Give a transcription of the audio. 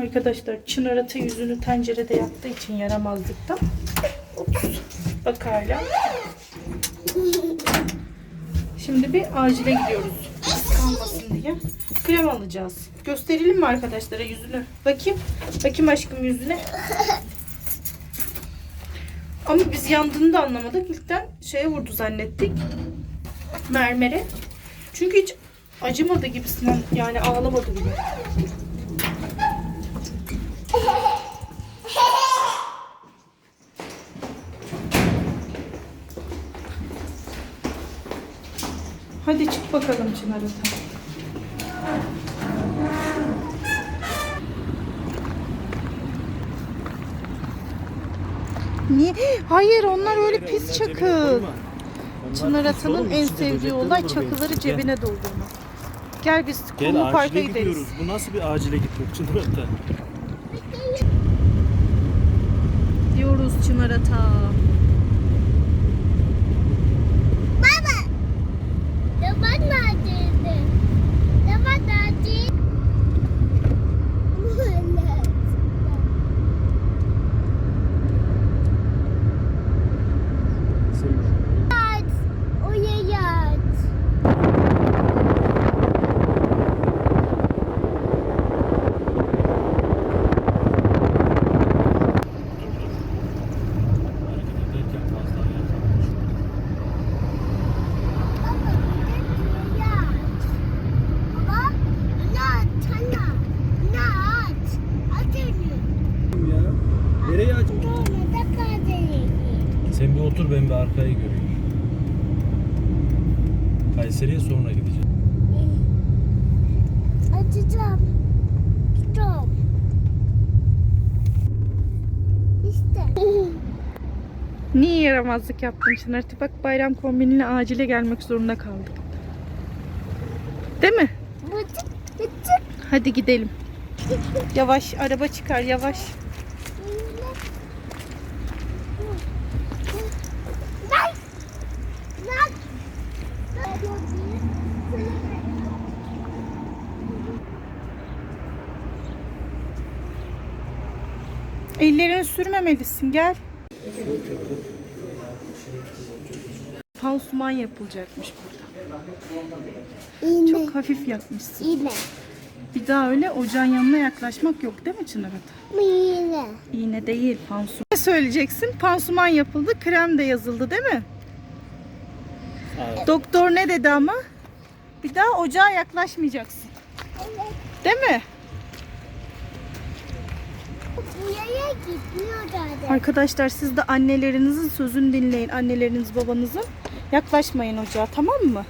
Arkadaşlar Çınar Ata yüzünü tencerede yaptığı için yaramazlıktan. Bak hala. Şimdi bir acile gidiyoruz. Kalmasın diye. Krem alacağız. Gösterelim mi arkadaşlara yüzünü? Bakayım. Bakayım aşkım yüzüne. Ama biz yandığını da anlamadık. İlkten şeye vurdu zannettik. Mermere. Çünkü hiç acımadı gibisinden yani ağlamadı bile. Hadi çık bakalım Çınar Ata. Niye? Hayır onlar öyle pis çakıl. Çınar Ata'nın en sevdiği olay çakıları cebine doldurmak. Gel biz Gel kumlu parka acile gideriz. gidiyoruz. Bu nasıl bir acile gitmek Çınar Ata? Diyoruz Çınar Ata. Sen bir otur ben bir arkayı göreyim. Kayseri'ye sonra gideceğim. Açacağım. Stop. İşte. Niye yaramazlık yaptın Çınar? Bak bayram kombinine acile gelmek zorunda kaldık. Değil mi? Bıçık bıçık. Hadi gidelim. Yavaş araba çıkar yavaş. Ellerini sürmemelisin gel. Pansuman yapılacakmış burada. İğne. Çok hafif yakmışsın. İğne. Bir daha öyle ocağın yanına yaklaşmak yok değil mi Çınar Ata? İğne. İğne değil pansuman. Ne söyleyeceksin? Pansuman yapıldı, krem de yazıldı değil mi? Evet. Doktor ne dedi ama? Bir daha ocağa yaklaşmayacaksın. Değil mi? Gitmiyor. Arkadaşlar siz de annelerinizin sözünü dinleyin. Anneleriniz babanızın. Yaklaşmayın ocağa tamam mı?